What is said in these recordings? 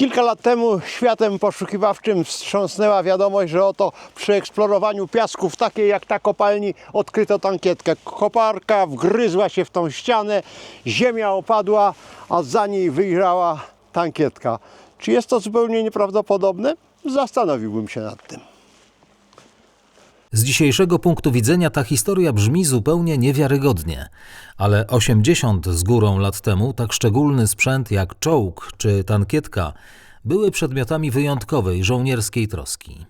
Kilka lat temu światem poszukiwawczym wstrząsnęła wiadomość, że oto przy eksplorowaniu piasków, takiej jak ta kopalni, odkryto tankietkę. Koparka wgryzła się w tą ścianę, ziemia opadła, a za niej wyjrzała tankietka. Czy jest to zupełnie nieprawdopodobne? Zastanowiłbym się nad tym. Z dzisiejszego punktu widzenia ta historia brzmi zupełnie niewiarygodnie, ale 80 z górą lat temu tak szczególny sprzęt jak czołg czy tankietka były przedmiotami wyjątkowej żołnierskiej troski.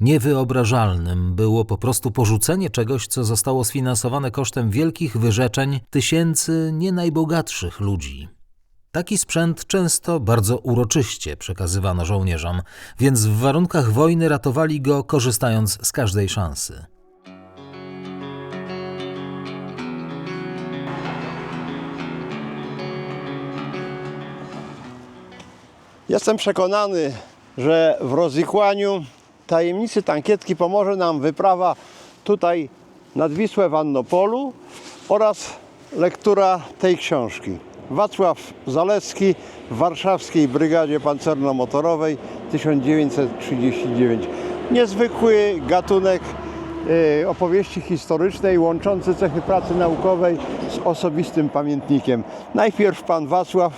Niewyobrażalnym było po prostu porzucenie czegoś, co zostało sfinansowane kosztem wielkich wyrzeczeń tysięcy nie najbogatszych ludzi. Taki sprzęt często bardzo uroczyście przekazywano żołnierzom, więc w warunkach wojny ratowali go korzystając z każdej szansy. Jestem przekonany, że w rozwikłaniu tajemnicy tankietki pomoże nam wyprawa tutaj nad Wisłę w Annopolu oraz lektura tej książki. Wacław Zalewski w warszawskiej Brygadzie Pancerno-Motorowej 1939. Niezwykły gatunek e, opowieści historycznej łączący cechy pracy naukowej z osobistym pamiętnikiem. Najpierw pan Wacław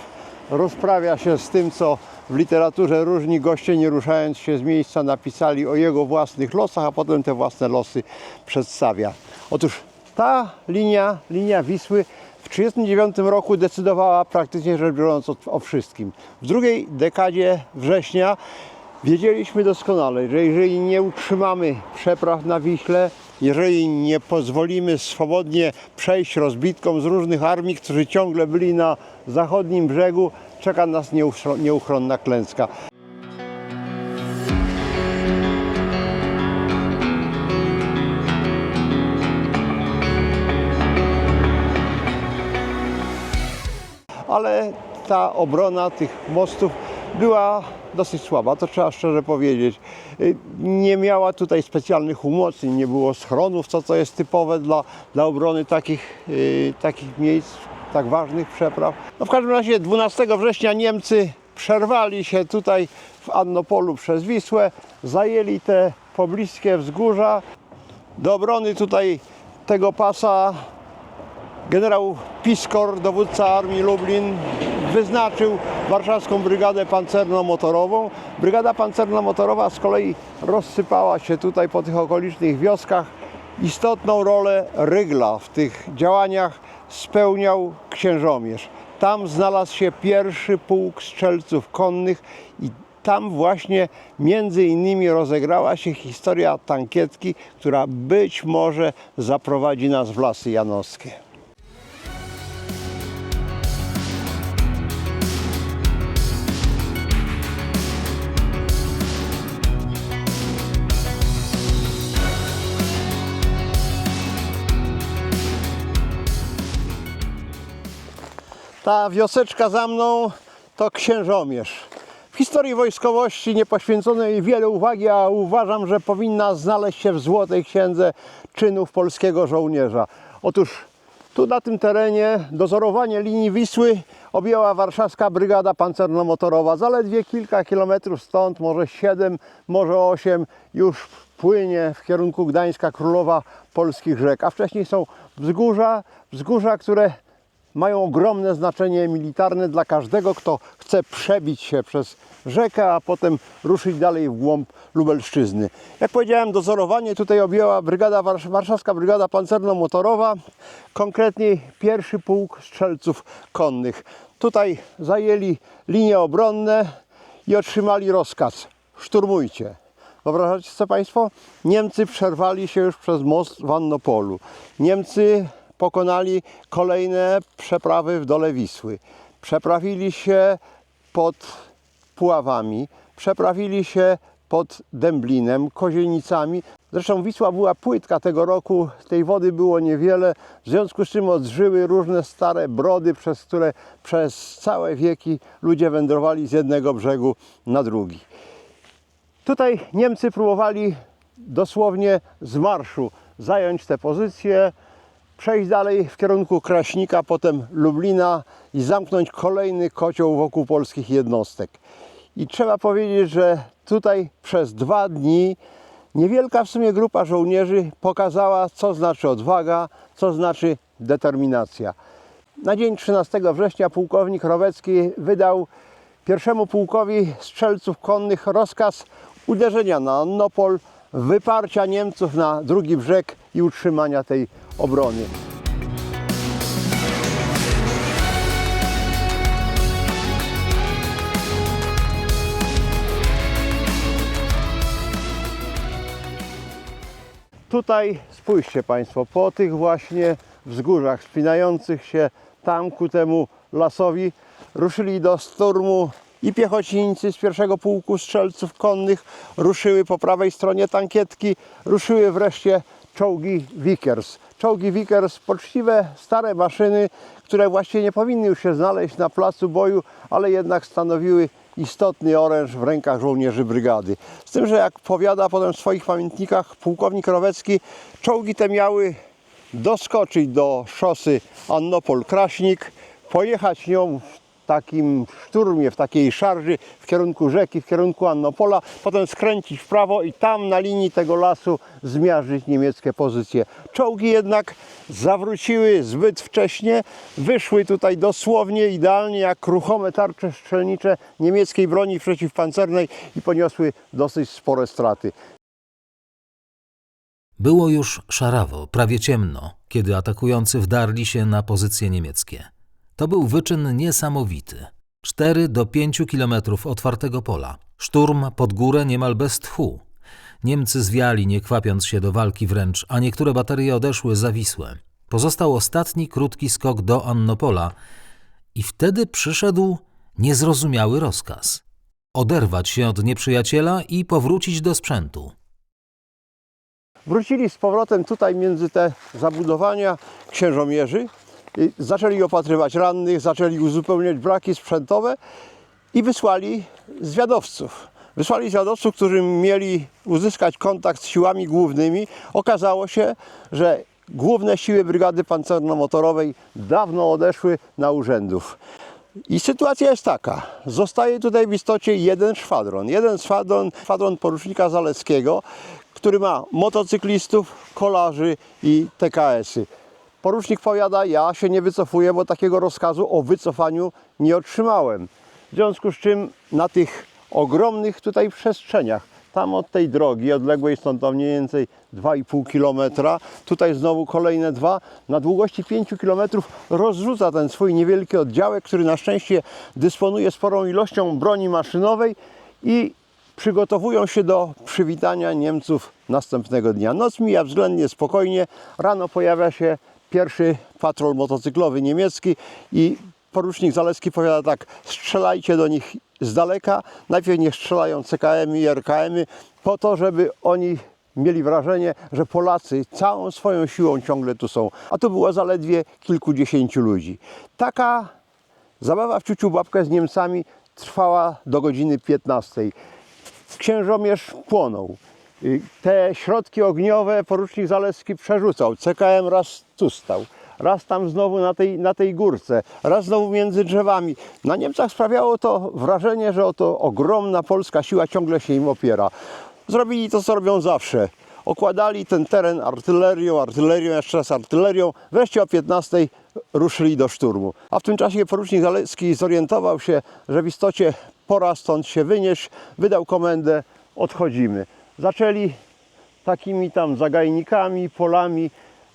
rozprawia się z tym, co w literaturze różni goście, nie ruszając się z miejsca, napisali o jego własnych losach, a potem te własne losy przedstawia. Otóż ta linia, linia Wisły 1939 roku decydowała praktycznie rzecz biorąc o, o wszystkim. W drugiej dekadzie września wiedzieliśmy doskonale, że jeżeli nie utrzymamy przepraw na Wiśle, jeżeli nie pozwolimy swobodnie przejść rozbitkom z różnych armii, którzy ciągle byli na zachodnim brzegu, czeka nas nieuchro- nieuchronna klęska. Ta obrona tych mostów była dosyć słaba, to trzeba szczerze powiedzieć. Y, Nie miała tutaj specjalnych umocnień, nie było schronów, co to jest typowe dla, dla obrony takich, y, takich miejsc, tak ważnych przepraw. No w każdym razie 12 września Niemcy przerwali się tutaj w Annopolu przez Wisłę, zajęli te pobliskie wzgórza. Do obrony tutaj tego pasa Generał Piskor, dowódca Armii Lublin, wyznaczył warszawską Brygadę Pancerno-Motorową. Brygada Pancerno-Motorowa z kolei rozsypała się tutaj po tych okolicznych wioskach. Istotną rolę Rygla w tych działaniach spełniał księżomierz. Tam znalazł się pierwszy pułk strzelców konnych i tam właśnie między innymi rozegrała się historia tankietki, która być może zaprowadzi nas w Lasy Janowskie. Ta wioseczka za mną to księżomierz. W historii wojskowości nie poświęcono jej wiele uwagi, a uważam, że powinna znaleźć się w Złotej Księdze czynów polskiego żołnierza. Otóż tu na tym terenie dozorowanie linii Wisły objęła warszawska Brygada Pancerno-Motorowa. Zaledwie kilka kilometrów stąd, może 7, może 8, już płynie w kierunku Gdańska Królowa Polskich Rzek. A wcześniej są wzgórza, wzgórza, które mają ogromne znaczenie militarne dla każdego, kto chce przebić się przez rzekę, a potem ruszyć dalej w głąb Lubelszczyzny. Jak powiedziałem, dozorowanie tutaj objęła brygada, Warsz- Warszawska Brygada Pancerno-Motorowa, konkretniej pierwszy pułk strzelców konnych. Tutaj zajęli linie obronne i otrzymali rozkaz szturmujcie. Wyobrażacie sobie Państwo? Niemcy przerwali się już przez most w Annopolu. Niemcy pokonali kolejne przeprawy w dole Wisły. Przeprawili się pod Puławami, przeprawili się pod Dęblinem, Kozienicami. Zresztą Wisła była płytka tego roku, tej wody było niewiele, w związku z czym odżyły różne stare brody, przez które przez całe wieki ludzie wędrowali z jednego brzegu na drugi. Tutaj Niemcy próbowali dosłownie z marszu zająć te pozycje, przejść dalej w kierunku Kraśnika, potem Lublina i zamknąć kolejny kocioł wokół polskich jednostek. I trzeba powiedzieć, że tutaj przez dwa dni niewielka w sumie grupa żołnierzy pokazała, co znaczy odwaga, co znaczy determinacja. Na dzień 13 września pułkownik Rowecki wydał pierwszemu pułkowi strzelców konnych rozkaz uderzenia na Annopol, wyparcia Niemców na drugi brzeg i utrzymania tej obrony. Tutaj spójrzcie Państwo, po tych właśnie wzgórzach spinających się tam ku temu lasowi ruszyli do szturmu i piechotnicy z pierwszego pułku strzelców konnych, ruszyły po prawej stronie tankietki, ruszyły wreszcie czołgi Vickers. Czołgi Vickers, poczciwe stare maszyny, które właściwie nie powinny już się znaleźć na placu boju, ale jednak stanowiły istotny oręż w rękach żołnierzy brygady. Z tym, że jak powiada potem w swoich pamiętnikach pułkownik Rowecki, czołgi te miały doskoczyć do szosy Annopol-Kraśnik, pojechać nią takim szturmie, w takiej szarży w kierunku rzeki, w kierunku Annopola, potem skręcić w prawo i tam na linii tego lasu zmiażdżyć niemieckie pozycje. Czołgi jednak zawróciły zbyt wcześnie, wyszły tutaj dosłownie idealnie jak ruchome tarcze strzelnicze niemieckiej broni przeciwpancernej i poniosły dosyć spore straty. Było już szarawo, prawie ciemno, kiedy atakujący wdarli się na pozycje niemieckie. To był wyczyn niesamowity. 4 do 5 kilometrów otwartego pola. Szturm pod górę niemal bez tchu. Niemcy zwiali, nie kwapiąc się do walki wręcz, a niektóre baterie odeszły zawisłe. Pozostał ostatni krótki skok do Annopola i wtedy przyszedł niezrozumiały rozkaz. Oderwać się od nieprzyjaciela i powrócić do sprzętu. Wrócili z powrotem tutaj między te zabudowania księżomierzy, zaczęli opatrywać rannych, zaczęli uzupełniać braki sprzętowe i wysłali zwiadowców. Wysłali zwiadowców, którzy mieli uzyskać kontakt z siłami głównymi. Okazało się, że główne siły Brygady Pancerno-Motorowej dawno odeszły na urzędów. I sytuacja jest taka. Zostaje tutaj w istocie jeden szwadron. Jeden szwadron, szwadron porucznika Zaleskiego, który ma motocyklistów, kolarzy i TKS-y. Porucznik powiada, ja się nie wycofuję, bo takiego rozkazu o wycofaniu nie otrzymałem. W związku z czym na tych ogromnych tutaj przestrzeniach, tam od tej drogi, odległej stąd mniej więcej 2,5 km, tutaj znowu kolejne dwa, na długości 5 km rozrzuca ten swój niewielki oddziałek, który na szczęście dysponuje sporą ilością broni maszynowej i przygotowują się do przywitania Niemców następnego dnia. Noc mija względnie spokojnie, rano pojawia się pierwszy patrol motocyklowy niemiecki i porucznik Zaleski powiada tak, strzelajcie do nich z daleka, najpierw niech strzelają CKM i RKM po to, żeby oni mieli wrażenie, że Polacy całą swoją siłą ciągle tu są, a tu było zaledwie kilkudziesięciu ludzi. Taka zabawa w ciuciu babkę z Niemcami trwała do godziny 15. Księżomierz płonął. Te środki ogniowe porucznik Zaleski przerzucał. CKM raz tu stał, raz tam znowu na tej, na tej górce, raz znowu między drzewami. Na Niemcach sprawiało to wrażenie, że oto ogromna polska siła ciągle się im opiera. Zrobili to, co robią zawsze. Okładali ten teren artylerią, artylerią, jeszcze raz artylerią. Wreszcie o 15 ruszyli do szturmu. A w tym czasie porucznik Zaleski zorientował się, że w istocie pora stąd się wynieść. Wydał komendę, odchodzimy. Zaczęli takimi tam zagajnikami, polami,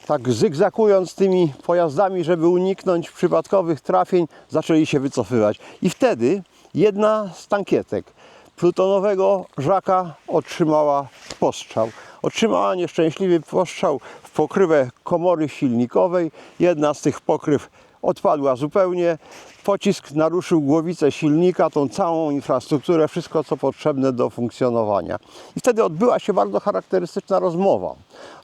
tak zygzakując tymi pojazdami, żeby uniknąć przypadkowych trafień, zaczęli się wycofywać. I wtedy jedna z tankietek plutonowego żaka otrzymała postrzał. Otrzymała nieszczęśliwy postrzał w pokrywę komory silnikowej. Jedna z tych pokryw odpadła zupełnie. Pocisk naruszył głowicę silnika, tą całą infrastrukturę, wszystko co potrzebne do funkcjonowania. I wtedy odbyła się bardzo charakterystyczna rozmowa.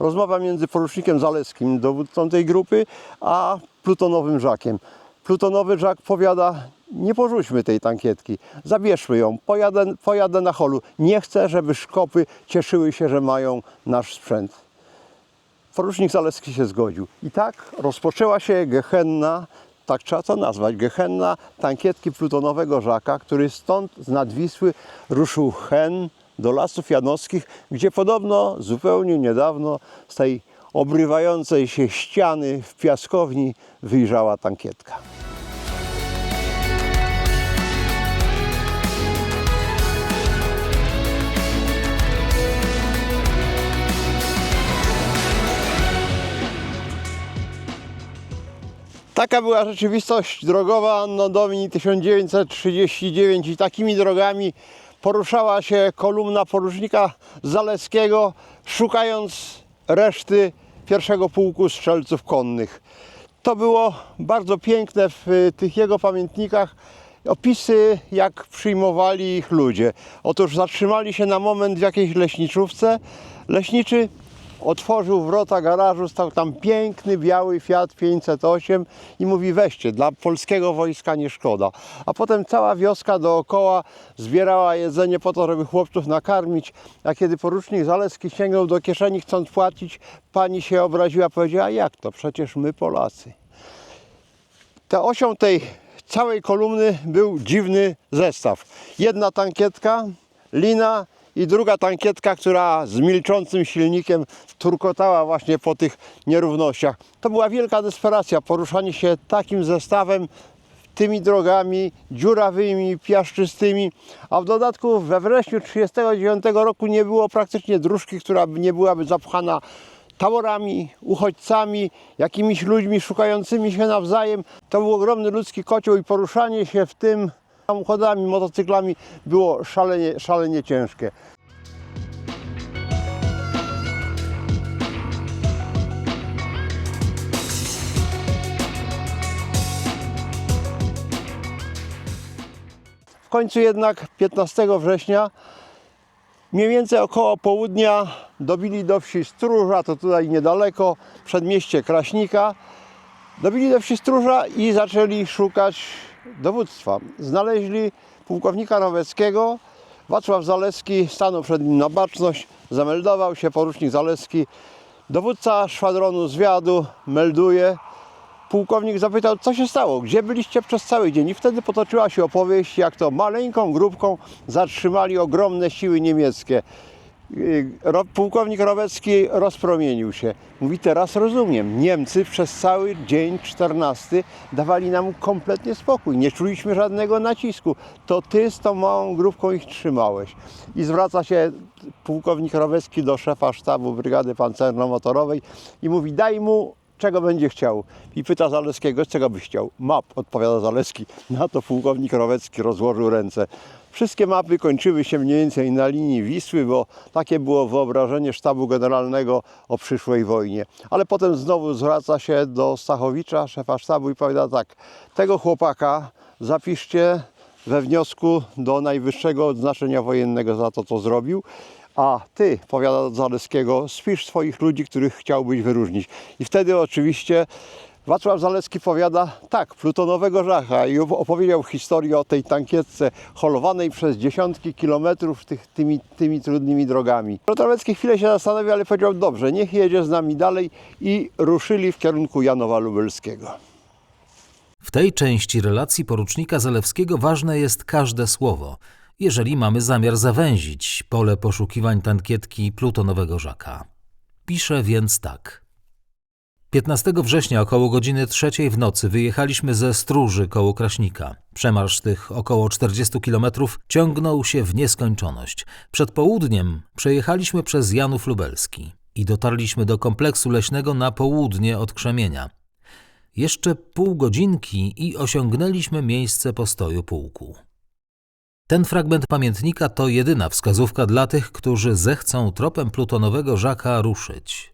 Rozmowa między porucznikiem Zaleskim, dowódcą tej grupy, a plutonowym żakiem. Plutonowy żak powiada, nie porzućmy tej tankietki, zabierzmy ją, pojadę, pojadę na holu. Nie chcę, żeby szkopy cieszyły się, że mają nasz sprzęt. Porucznik Zaleski się zgodził. I tak rozpoczęła się gehenna tak trzeba to nazwać, gehenna tankietki plutonowego Żaka, który stąd z Nadwisły ruszył hen do Lasów Janowskich, gdzie podobno zupełnie niedawno z tej obrywającej się ściany w piaskowni wyjrzała tankietka. Taka była rzeczywistość drogowa Anno Domini 1939 i takimi drogami poruszała się kolumna porucznika Zaleskiego, szukając reszty pierwszego pułku strzelców konnych. To było bardzo piękne w y, tych jego pamiętnikach. Opisy, jak przyjmowali ich ludzie. Otóż zatrzymali się na moment w jakiejś leśniczówce. Leśniczy otworzył wrota garażu, stał tam piękny, biały Fiat 508 i mówi weźcie, dla polskiego wojska nie szkoda. A potem cała wioska dookoła zbierała jedzenie po to, żeby chłopców nakarmić, a kiedy porucznik Zaleski sięgnął do kieszeni chcąc płacić, pani się obraziła, powiedziała, jak to, przecież my Polacy. Ta osią tej całej kolumny był dziwny zestaw. Jedna tankietka, lina i druga tankietka, która z milczącym silnikiem turkotała właśnie po tych nierównościach. To była wielka desperacja, poruszanie się takim zestawem tymi drogami dziurawymi, piaszczystymi, a w dodatku we wrześniu 1939 roku nie było praktycznie dróżki, która nie byłaby zapchana taborami, uchodźcami, jakimiś ludźmi szukającymi się nawzajem. To był ogromny ludzki kocioł i poruszanie się w tym samochodami, motocyklami było szalenie, szalenie ciężkie. W końcu jednak 15 września Mniej więcej około południa dobili do wsi Stróża, to tutaj niedaleko, przedmieście Kraśnika. Dobili do wsi Stróża i zaczęli szukać dowództwa. Znaleźli pułkownika Roweckiego. Wacław Zaleski stanął przed nim na baczność, zameldował się porucznik Zaleski. Dowódca szwadronu zwiadu melduje. Pułkownik zapytał, co się stało, gdzie byliście przez cały dzień. I wtedy potoczyła się opowieść, jak to maleńką grupką zatrzymali ogromne siły niemieckie. Ro, pułkownik Rowecki rozpromienił się. Mówi, teraz rozumiem, Niemcy przez cały dzień 14 dawali nam kompletnie spokój. Nie czuliśmy żadnego nacisku. To ty z tą małą grupką ich trzymałeś. I zwraca się pułkownik Rowecki do szefa sztabu Brygady Pancerno-Motorowej i mówi, daj mu czego będzie chciał. I pyta Zaleskiego, czego byś chciał? Map, odpowiada Zaleski. Na to pułkownik Rowecki rozłożył ręce. Wszystkie mapy kończyły się mniej więcej na linii Wisły, bo takie było wyobrażenie sztabu generalnego o przyszłej wojnie. Ale potem znowu zwraca się do Stachowicza, szefa sztabu i powiada tak, tego chłopaka zapiszcie we wniosku do najwyższego odznaczenia wojennego za to, co zrobił. A ty, powiada Zaleskiego, spisz swoich ludzi, których chciałbyś wyróżnić. I wtedy oczywiście Wacław Zaleski powiada, tak, plutonowego żacha i opowiedział historię o tej tankietce holowanej przez dziesiątki kilometrów tych, tymi, tymi trudnymi drogami. Rotorecki chwilę się zastanowił, ale powiedział, dobrze, niech jedzie z nami dalej i ruszyli w kierunku Janowa Lubelskiego. W tej części relacji porucznika Zalewskiego ważne jest każde słowo, jeżeli mamy zamiar zawęzić pole poszukiwań tankietki plutonowego Żaka. Pisze więc tak. 15 września około godziny trzeciej w nocy wyjechaliśmy ze Stróży koło Kraśnika. Przemarsz tych około 40 kilometrów ciągnął się w nieskończoność. Przed południem przejechaliśmy przez Janów Lubelski i dotarliśmy do kompleksu leśnego na południe od Krzemienia. Jeszcze pół godzinki i osiągnęliśmy miejsce postoju pułku. Ten fragment pamiętnika to jedyna wskazówka dla tych, którzy zechcą tropem plutonowego Żaka ruszyć.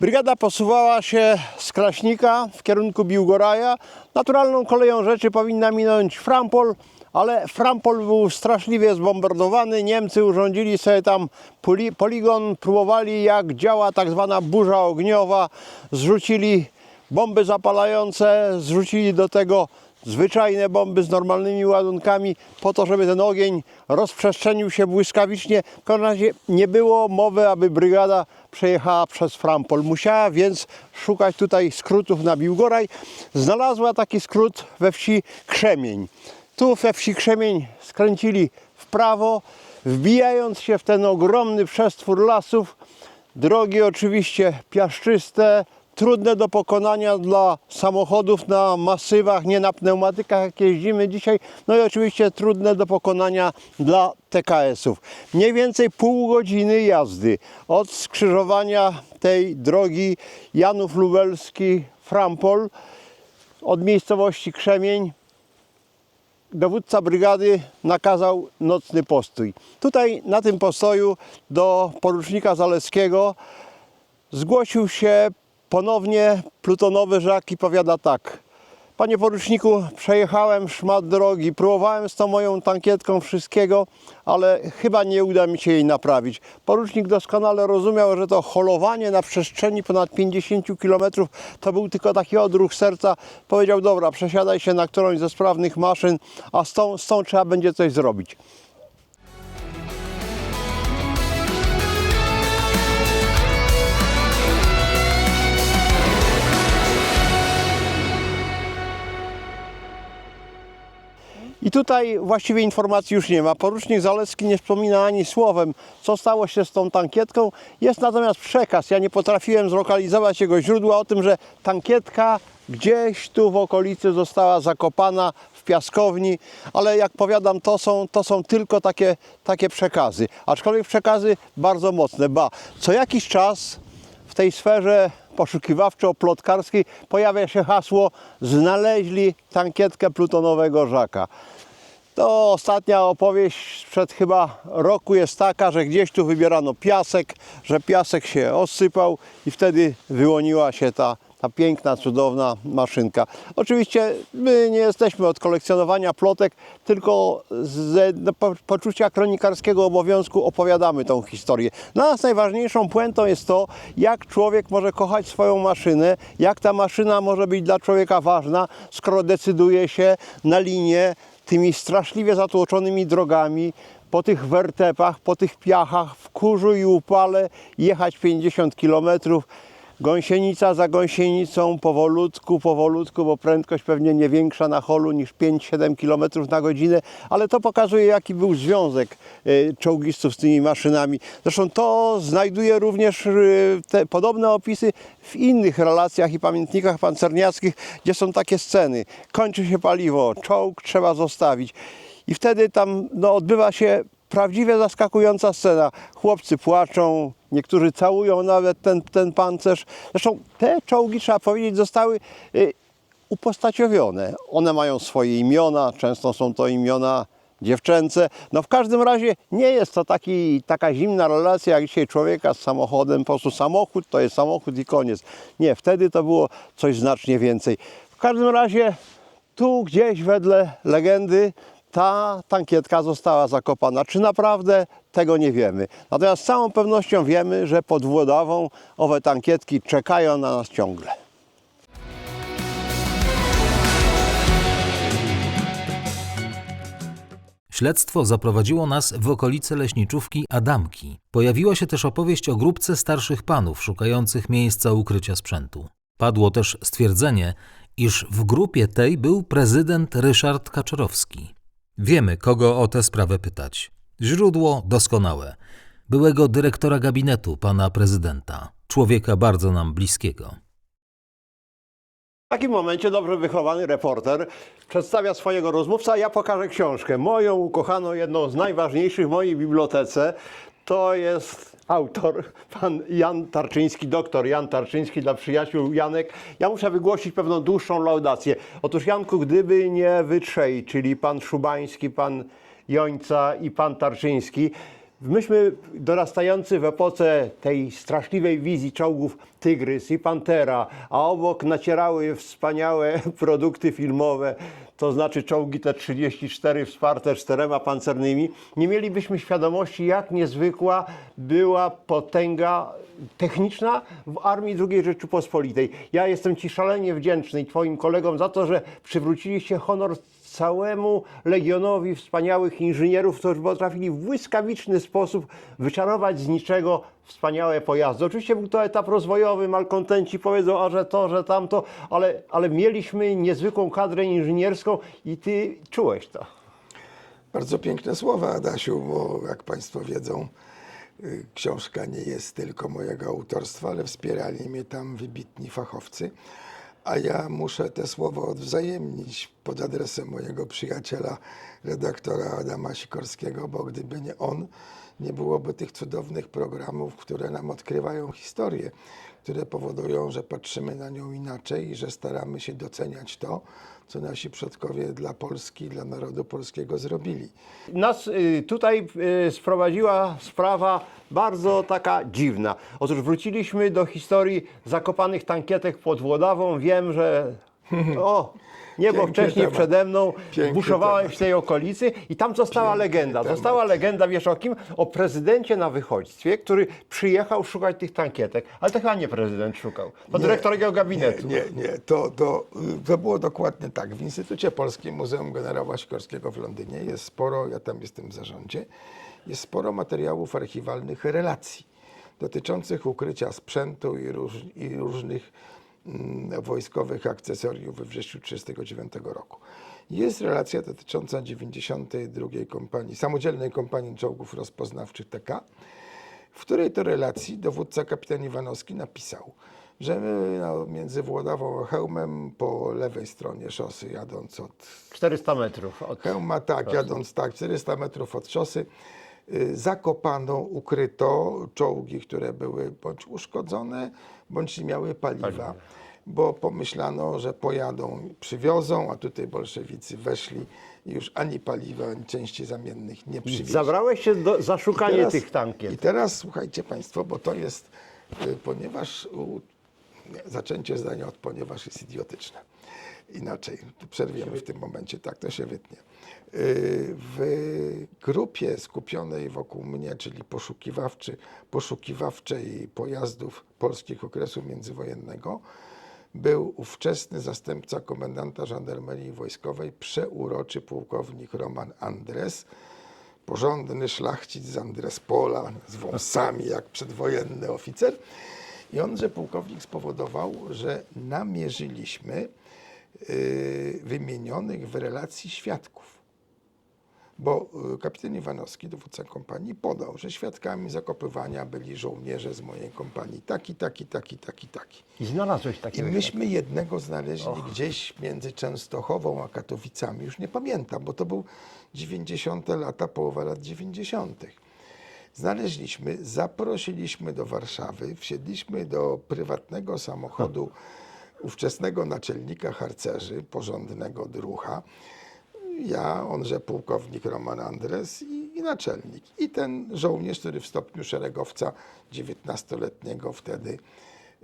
Brygada posuwała się z Kraśnika w kierunku Biłgoraja. Naturalną koleją rzeczy powinna minąć Frampol, ale Frampol był straszliwie zbombardowany. Niemcy urządzili sobie tam poli- poligon, próbowali jak działa tak zwana burza ogniowa, zrzucili bomby zapalające, zrzucili do tego zwyczajne bomby z normalnymi ładunkami po to, żeby ten ogień rozprzestrzenił się błyskawicznie. W każdym razie nie było mowy, aby brygada przejechała przez Frampol. Musiała więc szukać tutaj skrótów na Biłgoraj. Znalazła taki skrót we wsi Krzemień. Tu we wsi Krzemień skręcili w prawo, wbijając się w ten ogromny przestwór lasów. Drogi oczywiście piaszczyste, trudne do pokonania dla samochodów na masywach, nie na pneumatykach, jak jeździmy dzisiaj. No i oczywiście trudne do pokonania dla TKS-ów. Mniej więcej pół godziny jazdy od skrzyżowania tej drogi Janów Lubelski, Frampol, od miejscowości Krzemień dowódca brygady nakazał nocny postój. Tutaj na tym postoju do porucznika Zaleskiego zgłosił się ponownie plutonowy żak i powiada tak. Panie poruczniku, przejechałem szmat drogi, próbowałem z tą moją tankietką wszystkiego, ale chyba nie uda mi się jej naprawić. Porucznik doskonale rozumiał, że to holowanie na przestrzeni ponad 50 km to był tylko taki odruch serca. Powiedział, dobra, przesiadaj się na którąś ze sprawnych maszyn, a z tą, z tą trzeba będzie coś zrobić. I tutaj właściwie informacji już nie ma. Porucznik Zalewski nie wspomina ani słowem, co stało się z tą tankietką. Jest natomiast przekaz. Ja nie potrafiłem zlokalizować jego źródła o tym, że tankietka gdzieś tu w okolicy została zakopana w piaskowni, ale jak powiadam, to są, to są tylko takie, takie przekazy. Aczkolwiek przekazy bardzo mocne. Ba, co jakiś czas w tej sferze poszukiwawczo-plotkarskiej pojawia się hasło znaleźli tankietkę plutonowego żaka. To ostatnia opowieść sprzed chyba roku jest taka, że gdzieś tu wybierano piasek, że piasek się osypał i wtedy wyłoniła się ta, ta piękna, cudowna maszynka. Oczywiście my nie jesteśmy od kolekcjonowania plotek, tylko z no, po- poczucia kronikarskiego obowiązku opowiadamy tą historię. Dla nas najważniejszą puentą jest to, jak człowiek może kochać swoją maszynę, jak ta maszyna może być dla człowieka ważna, skoro decyduje się na linię tymi straszliwie zatłoczonymi drogami, po tych wertepach, po tych piachach, w kurzu i upale jechać 50 kilometrów. Gąsienica za gąsienicą, powolutku, powolutku, bo prędkość pewnie nie większa na holu niż 5-7 km na godzinę, ale to pokazuje, jaki był związek e, czołgistów z tymi maszynami. Zresztą to znajduje również e, te podobne opisy w innych relacjach i pamiętnikach pancerniackich, gdzie są takie sceny. Kończy się paliwo, czołg trzeba zostawić. I wtedy tam no, odbywa się prawdziwie zaskakująca scena. Chłopcy płaczą, niektórzy całują nawet ten, ten pancerz. Zresztą te czołgi, trzeba powiedzieć, zostały y, upostaciowione. One mają swoje imiona, często są to imiona dziewczęce. No w każdym razie nie jest to taki, taka zimna relacja jak dzisiaj człowieka z samochodem. Po prostu samochód to jest samochód i koniec. Nie, wtedy to było coś znacznie więcej. W każdym razie tu gdzieś wedle legendy ta tankietka została zakopana. Czy naprawdę? Tego nie wiemy. Natomiast z całą pewnością wiemy, że pod Włodawą owe tankietki czekają na nas ciągle. Śledztwo zaprowadziło nas w okolice leśniczówki Adamki. Pojawiła się też opowieść o grupce starszych panów szukających miejsca ukrycia sprzętu. Padło też stwierdzenie, iż w grupie tej był prezydent Ryszard Kaczorowski. Wiemy, kogo o tę sprawę pytać. Źródło doskonałe. Byłego dyrektora gabinetu pana prezydenta, człowieka bardzo nam bliskiego. W takim momencie dobrze wychowany reporter przedstawia swojego rozmówcę, a ja pokażę książkę. Moją ukochaną, jedną z najważniejszych w mojej bibliotece. To jest autor, pan Jan Tarczyński, doktor Jan Tarczyński dla przyjaciół Janek. Ja muszę wygłosić pewną dłuższą laudację. Otóż Janku, gdyby nie wy trzej, czyli pan Szubański, pan Jońca i pan Tarczyński, Myśmy dorastający w epoce tej straszliwej wizji czołgów Tygrys i Pantera, a obok nacierały wspaniałe produkty filmowe, to znaczy czołgi T-34 wsparte czterema pancernymi, nie mielibyśmy świadomości, jak niezwykła była potęga techniczna w armii II Rzeczypospolitej. Ja jestem Ci szalenie wdzięczny i Twoim kolegom za to, że przywróciliście honor całemu legionowi wspaniałych inżynierów, którzy potrafili w błyskawiczny sposób wyczarować z niczego wspaniałe pojazdy. Oczywiście był to etap rozwojowy, malkontenci powiedzą, a że to, że tamto, ale, ale mieliśmy niezwykłą kadrę inżynierską i Ty czułeś to. Bardzo piękne słowa, Adasiu, bo jak Państwo wiedzą, y, książka nie jest tylko mojego autorstwa, ale wspierali mnie tam wybitni fachowcy. A ja muszę te słowa odwzajemnić pod adresem mojego przyjaciela, redaktora Adama Sikorskiego, bo gdyby nie on, nie byłoby tych cudownych programów, które nam odkrywają historię, które powodują, że patrzymy na nią inaczej i że staramy się doceniać to, co nasi przodkowie dla Polski, dla narodu polskiego zrobili. Nas y, tutaj y, sprowadziła sprawa bardzo taka dziwna. Otóż wróciliśmy do historii zakopanych tankietek pod Włodawą. Wiem, że o, niebo Piękny wcześniej temat. przede mną Piękny buszowałem temat. w tej okolicy i tam została Piękny legenda. temat. Została legenda, wiesz o kim? O prezydencie na wychodźstwie, który przyjechał szukać tych tankietek. Ale to chyba nie prezydent szukał. To dyrektor jego gabinetu. Nie, nie, nie. To, to, y, to było dokładnie tak. W Instytucie Polskim Muzeum Generała Sikorskiego w Londynie jest sporo, ja tam jestem w zarządzie, jest sporo materiałów archiwalnych, relacji dotyczących ukrycia sprzętu i, róż, i różnych wojskowych akcesoriów we wrześniu 1939 roku. Jest relacja dotycząca 92 kompanii, samodzielnej kompanii czołgów rozpoznawczych TK, w której to relacji dowódca kapitan Iwanowski napisał, że no, między Włodawą a Chełmem po lewej stronie szosy jadąc od 400 metrów od Chełma, tak, jadąc tak 400 metrów od szosy, zakopano, ukryto czołgi, które były bądź uszkodzone, bądź nie miały paliwa. Bo pomyślano, że pojadą, przywiozą, a tutaj bolszewicy weszli i już ani paliwa, ani części zamiennych nie przywieźli. Zabrałeś się do, za szukanie teraz- tych tankiet. I teraz słuchajcie Państwo, bo to jest, y, ponieważ u, zaczęcie zdania od ponieważ jest idiotyczne. Inaczej, tu przerwiemy w tym momencie, tak to się wytnie. Y, W grupie skupionej wokół mnie, czyli poszukiwawczy, poszukiwawczej pojazdów polskich okresu międzywojennego, był ówczesny zastępca komendanta żandarmerii wojskowej, przeuroczy pułkownik Roman Andres, porządny szlachcic z Andrespola, z wąsami jak przedwojenny oficer. I onże pułkownik spowodował, że namierzyliśmy wymienionych w relacji świadków. Bo y, kapitan Iwanowski, dowódca kompanii, podał, że świadkami zakopywania byli żołnierze z mojej kompanii taki, taki, taki, taki, taki. I znalazłeś I takiego myśmy jednego znaleźli gdzieś między Częstochową a Katowicami. Już nie pamiętam, bo to był 90. lata, połowa lat 90. Znaleźliśmy, zaprosiliśmy do Warszawy, wsiedliśmy do prywatnego samochodu ówczesnego naczelnika harcerzy, porządnego drucha. Ja, onże pułkownik Roman Andres i, i naczelnik. I ten żołnierz, który w stopniu szeregowca 19-letniego wtedy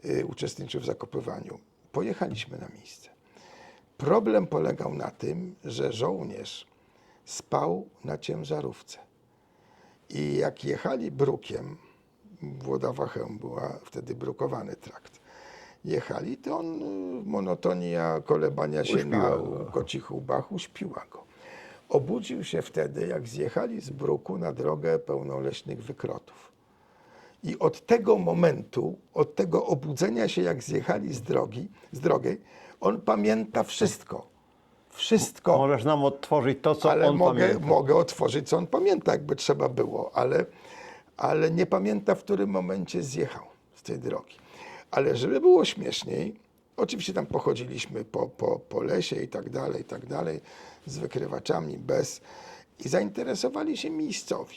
y, uczestniczył w zakopywaniu. Pojechaliśmy na miejsce. Problem polegał na tym, że żołnierz spał na ciężarówce. I jak jechali brukiem, Włodawa Chełm była wtedy brukowany trakt, jechali, to on y, monotonia kolebania się Uśpiła na go. kocich łbach uśpiła go. Obudził się wtedy, jak zjechali z bruku na drogę pełną leśnych wykrotów. I od tego momentu, od tego obudzenia się, jak zjechali z drogi, z drogi, on pamięta wszystko. Wszystko Możesz nam odtworzyć to, co ale on mogę, pamięta. mogę otworzyć, co on pamięta, jakby trzeba było, ale, ale nie pamięta, w którym momencie zjechał z tej drogi. Ale żeby było śmieszniej, oczywiście tam pochodziliśmy po, po, po lesie i tak dalej, i tak dalej, z wykrywaczami, bez. I zainteresowali się miejscowi.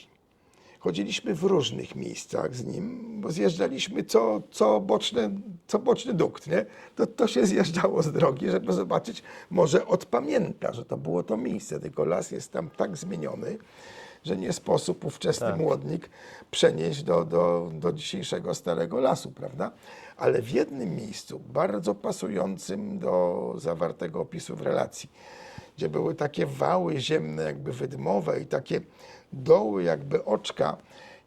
chodziliśmy w różnych miejscach z nim, bo zjeżdżaliśmy co, co, boczne, co boczny dukt, nie? To, to się zjeżdżało z drogi, żeby zobaczyć, może odpamięta, że to było to miejsce, tylko las jest tam tak zmieniony, że nie sposób ówczesny młodnik przenieść do, do, do dzisiejszego Starego Lasu, prawda? Ale w jednym miejscu, bardzo pasującym do zawartego opisu w relacji, gdzie były takie wały ziemne, jakby wydmowe i takie doły, jakby oczka,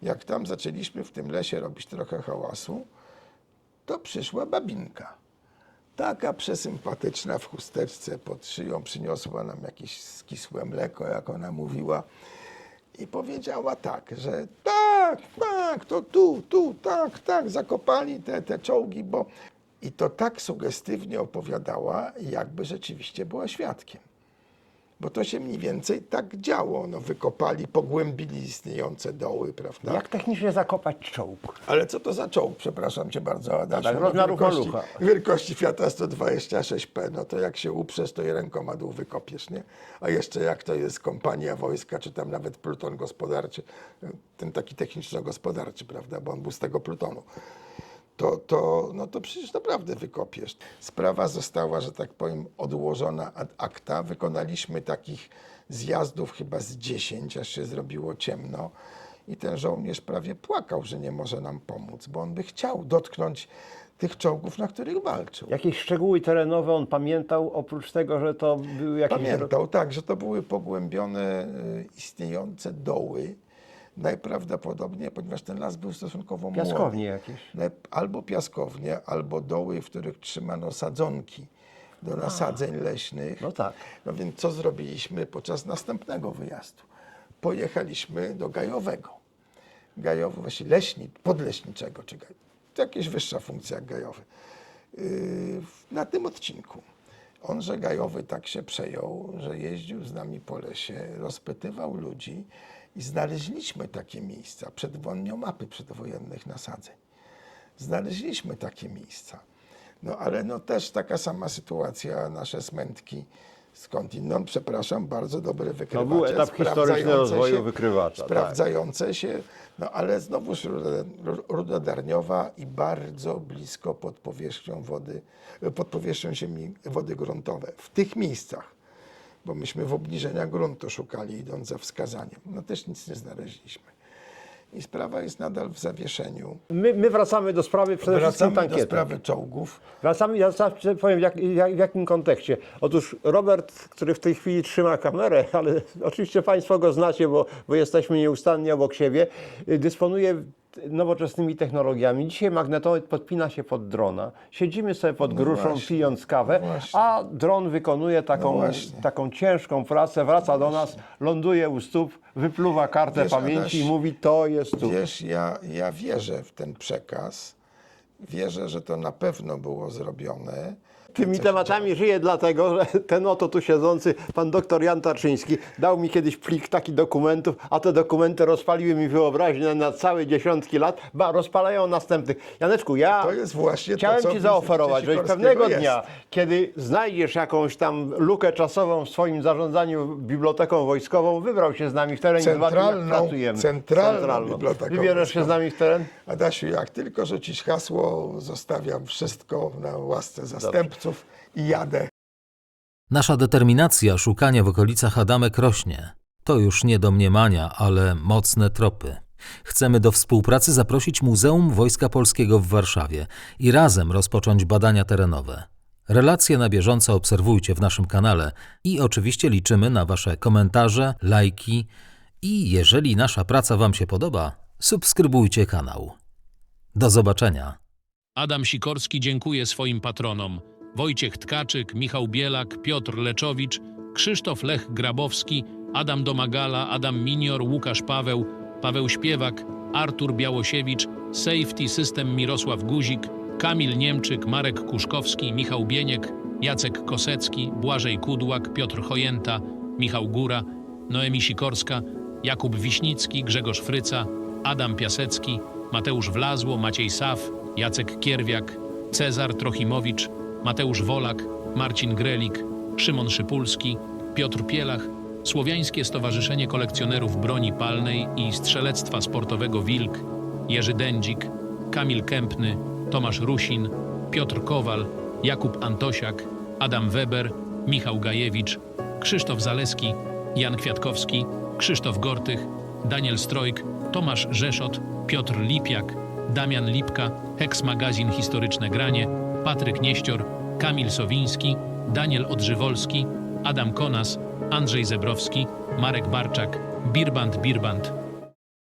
jak tam zaczęliśmy w tym lesie robić trochę hałasu, to przyszła babinka. Taka przesympatyczna w chusteczce pod szyją, przyniosła nam jakieś skisłe mleko, jak ona mówiła. I powiedziała tak, że tak, tak, to tu, tu, tak, tak, zakopali te, te czołgi, bo... I to tak sugestywnie opowiadała, jakby rzeczywiście była świadkiem. Bo to się mniej więcej tak działo. No, wykopali, pogłębili istniejące doły, prawda? Jak technicznie zakopać czołg? Ale co to za czołg, przepraszam cię bardzo, Adasiu? Tak, No, wielkości, wielkości Fiata 126P, no to jak się uprzesz, to i rękoma dół wykopiesz, nie? A jeszcze jak to jest kompania wojska, czy tam nawet pluton gospodarczy, ten taki techniczno-gospodarczy, prawda, bo on był z tego plutonu, to, to, no to przecież naprawdę wykopiesz. Sprawa została, że tak powiem, odłożona ad acta. Wykonaliśmy takich zjazdów chyba z 10, aż się zrobiło ciemno. I ten żołnierz prawie płakał, że nie może nam pomóc, bo on by chciał dotknąć tych czołgów, na których walczył. Jakieś szczegóły terenowe on pamiętał, oprócz tego, że to były jakieś... Pamiętał, tak, że to były pogłębione y, istniejące doły. Najprawdopodobniej, ponieważ ten las był stosunkowo młody. Piaskownie jakieś. Albo piaskownie, albo doły, w których trzymano sadzonki do nasadzeń leśnych. No tak. No więc co zrobiliśmy podczas następnego wyjazdu? Pojechaliśmy do Gajowego. Gajowy, właściwie leśni, podleśniczego, czy to jakaś wyższa funkcja jak Gajowy. Yy, na tym odcinku. Onże Gajowy tak się przejął, że jeździł z nami po lesie, rozpytywał ludzi i znaleźliśmy takie miejsca przed wonnią mapy przedwojennych nasadzeń. Znaleźliśmy takie miejsca. No ale no też taka sama sytuacja, nasze smętki skądinąd, przepraszam, bardzo dobre wykrywacze. był etap historyczny rozwoju się- wykrywacza, tak. Sprawdzające się, no ale znowuż ruda- ruda darniowa i bardzo blisko pod powierzchnią wody, pod powierzchnią ziemi wody gruntowe. W tych miejscach, bo myśmy w obniżeniach gruntu szukali, idąc za wskazaniem. No też nic nie znaleźliśmy. I sprawa jest nadal w zawieszeniu. My, my wracamy do sprawy przede wszystkim Wracamy do tankietem. sprawy czołgów. Wracamy, ja zawsze powiem jak, jak, w jakim kontekście. Otóż Robert, który w tej chwili trzyma kamerę, ale oczywiście Państwo go znacie, bo, bo jesteśmy nieustannie obok siebie, dysponuje nowoczesnymi technologiami. Dzisiaj magnetometr podpina się pod drona. Siedzimy sobie pod gruszą, No właśnie. pijąc kawę, No właśnie. a dron wykonuje taką, No taką ciężką pracę, wraca do nas, ląduje u stóp, wypluwa kartę Wiesz, pamięci Adaś, i mówi, to jest tu. Wiesz, ja, ja wierzę w ten przekaz. Wierzę, że to na pewno było zrobione. Tymi tematami żyję dlatego, że ten oto tu siedzący pan doktor Jan Tarczyński dał mi kiedyś plik taki dokumentów, a te dokumenty rozpaliły mi wyobraźnię na całe dziesiątki lat, ba, rozpalają następnych. Janeczku, ja To jest właśnie to, chciałem co Ci w zaoferować, Instytucie żebyś pewnego dnia, kiedy znajdziesz jakąś tam lukę czasową w swoim zarządzaniu biblioteką wojskową, wybrał się z nami w teren i zobaczył, jak Centralną- pracujemy. centralną biblioteką Wybierzesz się z wojskową. nami w teren? Adasiu, jak tylko rzucisz hasło, zostawiam wszystko na łasce i jadę. Nasza determinacja szukania w okolicach Adamek rośnie. To już nie domniemania, ale mocne tropy. Chcemy do współpracy zaprosić Muzeum Wojska Polskiego w Warszawie i razem rozpocząć badania terenowe. Relacje na bieżąco obserwujcie w naszym kanale i oczywiście liczymy na Wasze komentarze, lajki i jeżeli nasza praca Wam się podoba, subskrybujcie kanał. Do zobaczenia. Adam Sikorski dziękuję swoim patronom Wojciech Tkaczyk, Michał Bielak, Piotr Leczowicz, Krzysztof Lech Grabowski, Adam Domagala, Adam Minior, Łukasz Paweł, Paweł Śpiewak, Artur Białosiewicz, Safety System Mirosław Guzik, Kamil Niemczyk, Marek Kuszkowski, Michał Bieniek, Jacek Kosecki, Błażej Kudłak, Piotr Chojenta, Michał Góra, Noemi Sikorska, Jakub Wiśnicki, Grzegorz Fryca, Adam Piasecki, Mateusz Wlazło, Maciej Saf, Jacek Kierwiak, Cezar Trochimowicz, Mateusz Wolak, Marcin Grelik, Szymon Szypulski, Piotr Pielach, Słowiańskie Stowarzyszenie Kolekcjonerów Broni Palnej i Strzelectwa Sportowego Wilk, Jerzy Dędzik, Kamil Kępny, Tomasz Rusin, Piotr Kowal, Jakub Antosiak, Adam Weber, Michał Gajewicz, Krzysztof Zaleski, Jan Kwiatkowski, Krzysztof Gortych, Daniel Strojk, Tomasz Rzeszot, Piotr Lipiak, Damian Lipka, Hex Magazyn Historyczne Granie, Patryk Nieścior, Kamil Sowiński, Daniel Odżywolski, Adam Konas, Andrzej Zebrowski, Marek Barczak, Birband Birband,